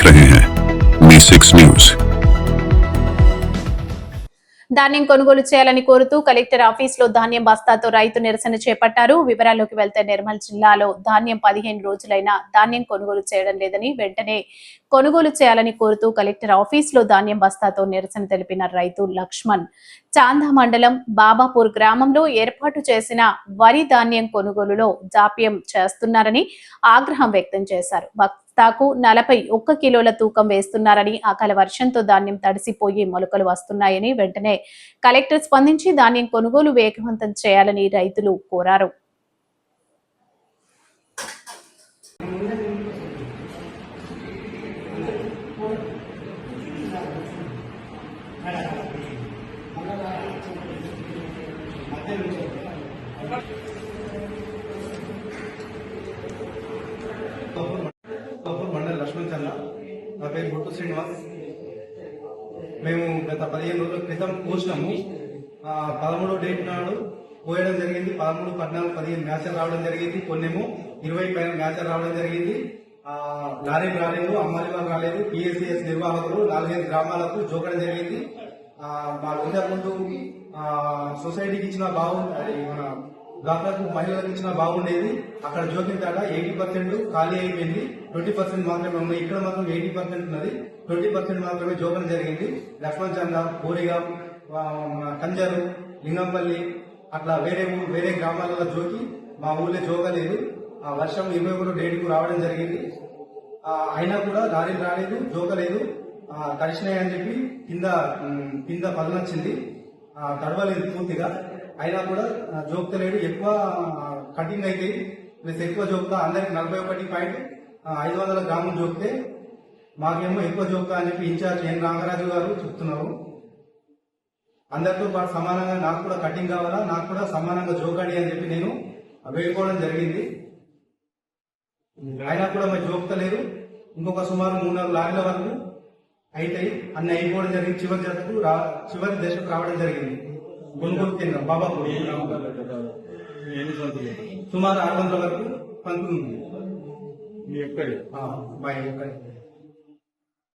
देख रहे हैं मी सिक्स न्यूज ధాన్యం కొనుగోలు చేయాలని కోరుతూ కలెక్టర్ ఆఫీస్ లో ధాన్యం బస్తాతో రైతు నిరసన చేపట్టారు వివరాల్లోకి వెళ్తే నిర్మల్ జిల్లాలో ధాన్యం పదిహేను రోజులైనా ధాన్యం కొనుగోలు చేయడం లేదని వెంటనే కొనుగోలు చేయాలని కోరుతూ కలెక్టర్ ఆఫీస్ లో ధాన్యం బస్తాతో నిరసన తెలిపిన రైతు లక్ష్మణ్ చాందా మండలం బాబాపూర్ గ్రామంలో ఏర్పాటు చేసిన వరి ధాన్యం కొనుగోలులో జాప్యం చేస్తున్నారని ఆగ్రహం వ్యక్తం చేశారు బస్తాకు నలభై ఒక్క కిలోల తూకం వేస్తున్నారని అకాల వర్షంతో ధాన్యం తడిసిపోయి మొలకలు వస్తున్నాయని వెంటనే కలెక్టర్ స్పందించి ధాన్యం కొనుగోలు వేగవంతం చేయాలని రైతులు కోరారు కపూర్ మండల్ లక్ష్మణ్ చంద్ర నా శ్రీనివాస్. మేము గత పదిహేను రోజుల క్రితం పోసినాము. పదమూడో డేట్ నాడు పోయడం జరిగింది. పదమూడు పద్నాలుగు పదిహేను మ్యాచ్లు రావడం జరిగింది. కొన్నేమో ఇరవై పైన మ్యాచ్లు రావడం జరిగింది. లారీ రాలేదు అమ్మాలి వాళ్ళు రాలేదు పిఎస్సిఎస్ నిర్వాహకులు నాలుగైదు గ్రామాలకు జోకడం జరిగింది. మా ఇంతకుముందు సొసైటీకి ఇచ్చిన బాగుంది మన దాదాపు మహిళలకు ఇచ్చిన బాగుండేది. అక్కడ జోక్యం తేట ఎయిటీ పర్సెంట్ ఖాళీ అయిపోయింది. ట్వంటీ పర్సెంట్ మాత్రమే ఉన్నాయి ఇక్కడ మాత్రం ఎయిటీ పర్సెంట్ ఉన్నది. ట్వంటీ పర్సెంట్ మాత్రమే జోకడం జరిగింది. లక్ష్మణ్ చంద్ర కోరిగా కంజరు లింగంపల్లి అట్లా వేరే ఊరు వేరే గ్రామాలలో జోకి మా ఊళ్ళో జోగలేదు ఆ వర్షం ఇరవై ఒకటో డేట్కు రావడం జరిగింది. అయినా కూడా లారీలు రాలేదు జోకలేదు కలిసినాయి అని చెప్పి కింద కింద పదనొచ్చింది. తడవలేదు పూర్తిగా. అయినా కూడా జోక్తలేడు ఎక్కువ కటింగ్ అయితే ప్లస్ ఎక్కువ జోక్తా అందరికి నలభై ఒకటి పాయింట్ ఐదు వందల గ్రాములు జోక్తే మాకేమో ఎక్కువ జోక్తా అని చెప్పి ఇన్ఛార్జ్ ఎన్ రామరాజు గారు చెప్తున్నారు. అందరితో పాటు సమానంగా నాకు కూడా కటింగ్ కావాలా నాకు కూడా సమానంగా జోకాడి అని చెప్పి నేను వేడుకోవడం జరిగింది. అయినా కూడా మరి జోక్తలేరు ఇంకొక సుమారు మూడు నాలుగు లారీల వరకు అయితాయి అన్ని అయిపోవడం జరిగింది. చివరి జతకు రా చివరి దశకు రావడం జరిగింది. కొనుగోలు కేంద్రం బాబాపూర్. సుమారు ఆరు వందల వరకు పంతుంది మీ ఎక్కడి